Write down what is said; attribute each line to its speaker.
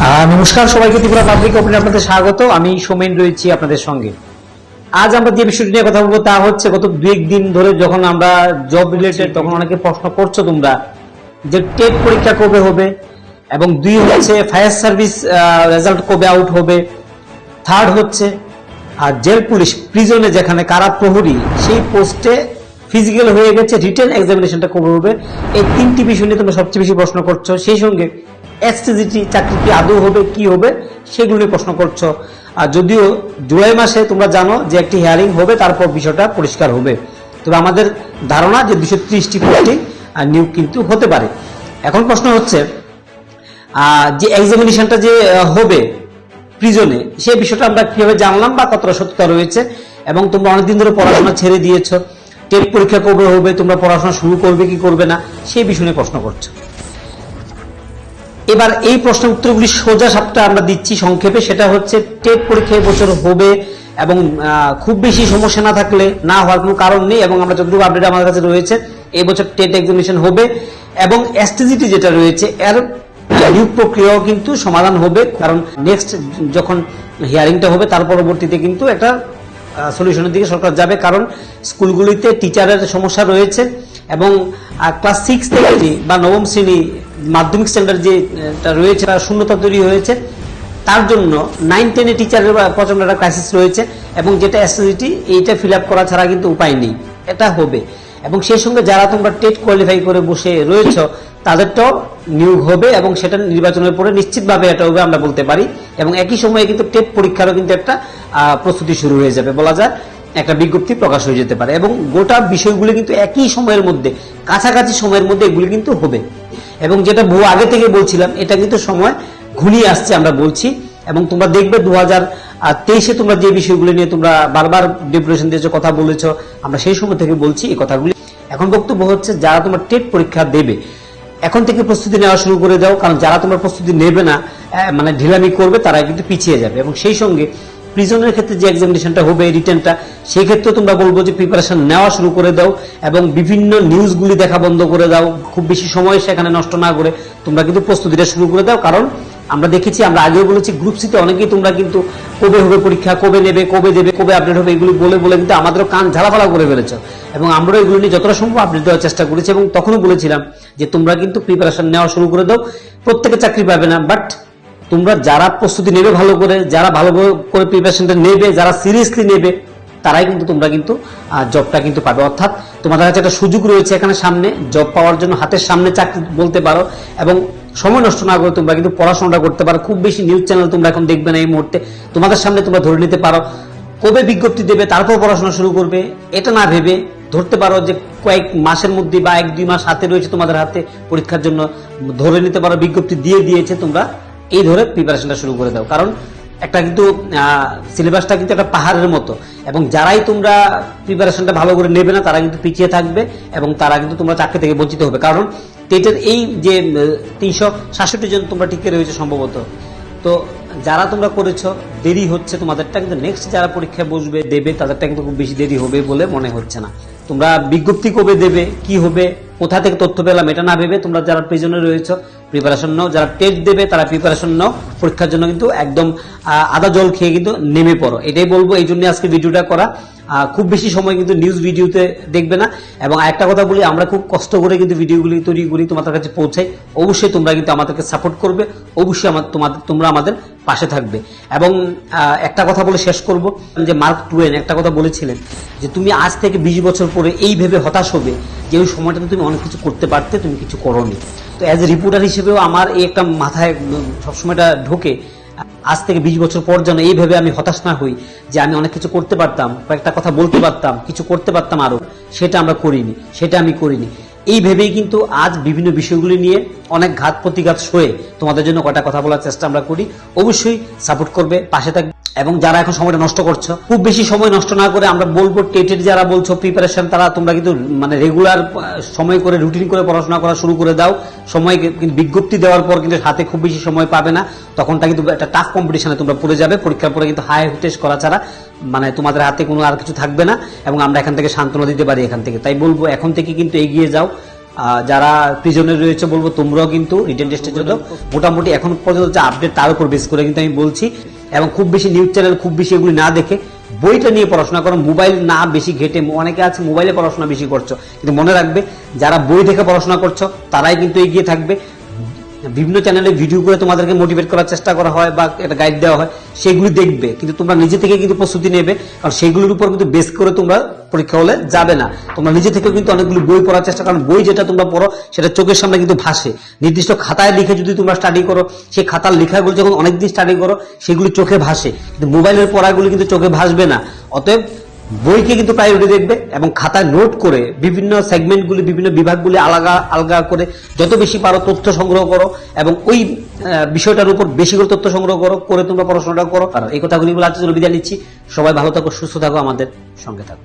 Speaker 1: নমস্কার সবাইকে ত্রিপুরা পাবলিক ওপেনে আপনাদের স্বাগত। আমি সোমেন রয়েছি আপনাদের সঙ্গে। আজ আমরা যে বিষয়টি নিয়ে কথা বলব তা হচ্ছে গত দু একদিন ধরে যখন আমরা জব রিলেটেড তখন অনেকে প্রশ্ন করছ তোমরা যে টেট পরীক্ষা কবে হবে এবং দুই হচ্ছে ফায়ার সার্ভিস রেজাল্ট কবে আউট হবে থার্ড হচ্ছে আর জেল পুলিশ প্রিজনে যেখানে কারা প্রহরী সেই পোস্টে ফিজিক্যাল হয়ে গেছে রিটেন এক্সামিনেশনটা কবে হবে এই তিনটি বিষয় নিয়ে তোমরা সবচেয়ে বেশি প্রশ্ন করছ। সেই সঙ্গে এসটিজিটি চাকরি কি আদৌ হবে, কি হবে, সেগুলো নিয়ে প্রশ্ন করছ। আর যদিও জুলাই মাসে তোমরা জানো যে একটি হিয়ারিং হবে, তারপর বিষয়টা পরিষ্কার হবে। তবে আমাদের ধারণা যে দুশো ত্রিশটি পোস্টে নিয়োগ কিন্তু হতে পারে। এখন প্রশ্ন হচ্ছে যে এক্সামিনেশনটা যে হবে প্রিজনে সেই বিষয়টা আমরা কীভাবে জানলাম বা কতটা সত্যতা রয়েছে, এবং তোমরা অনেকদিন ধরে পড়াশোনা ছেড়ে দিয়েছ, টেট পরীক্ষা কবে হবে, তোমরা পড়াশোনা শুরু করবে, কি করবে না, সেই বিষয় প্রশ্ন করছ। এবার এই প্রশ্নের উত্তরগুলি সোজা সাপটা আমরা দিচ্ছি সংক্ষেপে, সেটা হচ্ছে টেট পরীক্ষা বছর হবে এবং খুব বেশি সমস্যা না থাকলে না হওয়ার কোনো কারণ নেই এবং আমরা যতটুকু আপডেট আমাদের কাছে রয়েছে এই বছর টেট এক্সামিনেশন হবে এবং এসটিজিটি যেটা রয়েছে, এর নিয়োগ প্রক্রিয়াও কিন্তু সমাধান হবে। কারণ নেক্সট যখন হিয়ারিংটা হবে, তার পরবর্তীতে কিন্তু একটা সলিউশনের দিকে সরকার যাবে। কারণ স্কুলগুলিতে টিচারের সমস্যা রয়েছে এবং ক্লাস সিক্স থেকে বা নবম শ্রেণি মাধ্যমিক স্ট্যান্ডার্ড যে রয়েছে, তার শূন্যতা তৈরি হয়েছে। তার জন্য নাইন টেনে টিচারের প্রচণ্ড একটা ক্রাইসিস রয়েছে এবং যেটা অ্যাসিডিটি এইটা ফিল আপ করা ছাড়া কিন্তু উপায় নেই। এটা হবে। এবং সেই সঙ্গে যারা তোমরা টেট কোয়ালিফাই করে বসে রয়েছ, তাদেরটাও নিয়োগ হবে এবং সেটা নির্বাচনের পরে নিশ্চিতভাবে এটা হবে, আমরা বলতে পারি। এবং একই সময়ে কিন্তু টেট পরীক্ষারও কিন্তু একটা প্রস্তুতি শুরু হয়ে যাবে বলা যায়। একটা বিজ্ঞপ্তি প্রকাশ হয়ে যেতে পারে। এবং গোটা বিষয়গুলি কিন্তু একই সময়ের মধ্যে, কাছাকাছি সময়ের মধ্যে এগুলি কিন্তু হবে। এবং যেটা বহু আগে থেকে বলছিলাম, এটা কিন্তু সময় ঘনিয়ে আসছে, আমরা বলছি। এবং তোমরা দেখবে দু হাজার তেইশে তোমরা যে বিষয়গুলি নিয়ে তোমরা বারবার ডিপ্রেশন দিয়েছ, কথা বলেছ, আমরা সেই সময় থেকে বলছি এই কথাগুলি। এখন বক্তব্য হচ্ছে, যারা তোমার টেট পরীক্ষা দেবে, এখন থেকে প্রস্তুতি নেওয়া শুরু করে দাও, কারণ যারা তোমার প্রস্তুতি নেবে না মানে ঢিলামি করবে, তারা কিন্তু পিছিয়ে যাবে। এবং সেই সঙ্গে প্রিজনের ক্ষেত্রে যে এক্সামিনেশনটা হবে রিটেনটা সেই ক্ষেত্রে তোমরা বলব যে প্রিপারেশন নেওয়া শুরু করে দাও এবং বিভিন্ন নিউজগুলি দেখা বন্ধ করে দাও। খুব বেশি সময় সেখানে নষ্ট না করে তোমরা কিন্তু প্রস্তুতিটা শুরু করে দাও। কারণ আমরা দেখেছি, আমরা আগেও বলেছি গ্রুপ সিতে অনেকেই তোমরা কিন্তু কবে হবে পরীক্ষা, কবে নেবে, কবে দেবে, কবে আপডেট হবে এগুলি বলে বলে কিন্তু আমাদেরও কান ঝালাফালা করে ফেলেছ। এবং আমরা এগুলো নিয়ে যতটা সম্ভব আপডেট দেওয়ার চেষ্টা করেছি এবং তখনও বলেছিলাম যে তোমরা কিন্তু প্রিপারেশন নেওয়া শুরু করে দাও। প্রত্যেকে চাকরি পাবে না বাট তোমরা যারা প্রস্তুতি নেবে ভালো করে, যারা ভালো করে প্রিপারেশনটা নেবে, যারা সিরিয়াসলি নেবে, তারাই কিন্তু তোমরা কিন্তু জবটা কিন্তু পাবে। অর্থাৎ তোমাদের কাছে একটা সুযোগ রয়েছে এখানে সামনে জব পাওয়ার জন্য হাতের সামনে চাকরি বলতে পারো, এবং সময় নষ্ট না করে তোমরা কিন্তু পড়াশোনাটা করতে পারো। খুব বেশি নিউজ চ্যানেল তোমরা এখন দেখবে না এই মুহূর্তে। তোমাদের সামনে তোমরা ধরে নিতে পারো, কবে বিজ্ঞপ্তি দেবে, তারপর পড়াশোনা শুরু করবে, এটা না ভেবে ধরতে পারো যে কয়েক মাসের মধ্যে বা এক, দুই মাস হাতে রয়েছে তোমাদের হাতে পরীক্ষার জন্য, ধরে নিতে পারো বিজ্ঞপ্তি দিয়ে দিয়েছে তোমরা। এই ধরে প্রিপারেশনটা শুরু করে দাও। কারণ একটা কিন্তু সিলেবাসটা কিন্তু একটা পাহাড়ের মতো। এবং যারাই তোমরা প্রিপারেশনটা ভালো করে নেবে না, তারা কিন্তু পিছিয়ে থাকবে এবং তারা কিন্তু তোমরা চাকরি থেকে বঞ্চিত হবে। কারণ টেটের এই যে তিনশো সাতষট্টি জন তোমরা টিকে রয়েছে সম্ভবত। তো যারা তোমরা করেছ, দেরি হচ্ছে, তোমাদেরটা কিন্তু নেক্সট যারা পরীক্ষায় বসবে, দেবে, তাদেরটা কিন্তু খুব বেশি দেরি হবে বলে মনে হচ্ছে না। তোমরা বিজ্ঞপ্তি কবে দেবে, কি হবে, কোথা থেকে তথ্য পেলাম, এটা না ভেবে তোমরা যারা প্রিজনে রয়েছে প্রিপারেশন নাও, যারা টেস্ট দেবে, তারা প্রিপারেশন নাও। পরীক্ষার জন্য কিন্তু একদম আদা জল খেয়ে কিন্তু নেমে পড়ো। এটাই বলব, এই জন্য আজকে ভিডিওটা করা। খুব বেশি সময় কিন্তু নিউজ ভিডিওতে দেখবে না। এবং একটা কথা বলি, আমরা খুব কষ্ট করে কিন্তু ভিডিওগুলি তৈরি করি তোমাদের কাছে পৌঁছাই। অবশ্যই তোমরা কিন্তু আমাদেরকে সাপোর্ট করবে। অবশ্যই আমার তোমাদের তোমরা আমাদের পাশে থাকবে। এবং একটা কথা বলে শেষ করব, যে মার্ক টুয়েন একটা কথা বলেছিলেন, যে তুমি আজ থেকে বিশ বছর পরে এই ভেবে হতাশ হবে যে ওই সময়টাতে তুমি অনেক কিছু করতে পারতে, তুমি কিছু করনি। তো অ্যাজ এ রিপোর্টার হিসেবেও আমার এই একটা মাথায় সবসময়টা ঢোকে আজ থেকে বিশ বছর পর যেন এইভাবে আমি হতাশ না হই যে আমি অনেক কিছু করতে পারতাম কয়েকটা কথা বলতে পারতাম, কিছু করতে পারতাম আরও, সেটা আমরা করিনি, সেটা আমি করিনি। এই ভেবেই কিন্তু আজ বিভিন্ন বিষয়গুলি নিয়ে অনেক ঘাত প্রতিঘাত সয়ে তোমাদের জন্য কটা কথা বলার চেষ্টা আমরা করি। অবশ্যই সাপোর্ট করবে, পাশে থাকবে। এবং যারা এখন সময়টা নষ্ট করছ, খুব বেশি সময় নষ্ট না করে আমরা বলব, টেটের যারা বলছো প্রিপারেশন তারা তোমরা কিন্তু মানে রেগুলার সময় করে রুটিন করে পড়াশোনা করা শুরু করে দাও। সময় বিজ্ঞপ্তি দেওয়ার পর কিন্তু হাতে খুব বেশি সময় পাবে না। তখনটা কিন্তু একটা টাফ কম্পিটিশনে তোমরা পড়ে যাবে। পরীক্ষার পরে কিন্তু হাই টেস্ট করা ছাড়া মানে তোমাদের হাতে কোনো আর কিছু থাকবে না এবং আমরা এখান থেকে সান্ত্বনা দিতে পারি এখান থেকে। তাই বলব, এখন থেকে কিন্তু এগিয়ে যাও। যারা প্রিজনে রয়েছে, বলব তোমরাও কিন্তু রিটেন টেস্টের জন্য মোটামুটি এখন পর্যন্ত যে আপডেট তার উপর বেস করে কিন্তু আমি বলছি। এবং খুব বেশি নিউজ চ্যানেল খুব বেশি এগুলি না দেখে বইটা নিয়ে পড়াশোনা করো মোবাইল না বেশি ঘেটে, অনেকে আছে মোবাইলে পড়াশোনা বেশি করছ, কিন্তু মনে রাখবে, যারা বই দেখে পড়াশোনা করছ, তারাই কিন্তু এগিয়ে থাকবে। বিভিন্ন চ্যানেলে ভিডিও করে তোমাদেরকে মোটিভেট করার চেষ্টা করা হয় বা একটা গাইড দেওয়া হয়, সেগুলি দেখবে। কিন্তু তোমরা নিজে থেকে কিন্তু প্রস্তুতি নেবে, কারণ সেগুলোর উপর কিন্তু বেস করে তোমরা পরীক্ষা হলে যাবে না। তোমরা নিজে থেকে কিন্তু অনেকগুলো বই পড়ার চেষ্টা, কারণ বই যেটা তোমরা পড়ো, সেটা চোখের সামনে কিন্তু ভাসে। নির্দিষ্ট খাতায় লিখে যদি তোমরা স্টাডি করো, সেই খাতার লেখাগুলো যখন অনেকদিন স্টাডি করো, সেগুলি চোখে ভাসে। কিন্তু মোবাইলের পড়াগুলি কিন্তু চোখে ভাসবে না। অতএব বইকে কিন্তু প্রায়োরিটি দেখবে এবং খাতায় নোট করে বিভিন্ন সেগমেন্টগুলি বিভিন্ন বিভাগগুলি আলাদা আলগা করে যত বেশি পারো তথ্য সংগ্রহ করো এবং ওই বিষয়টার উপর বেশি করে তথ্য সংগ্রহ করো, করে তোমরা পড়াশোনাটা করো। এই কথাগুলি বলে আজকে বিদায় নিচ্ছি। সবাই ভালো থাকো, সুস্থ থাকো আমাদের সঙ্গে থাকো।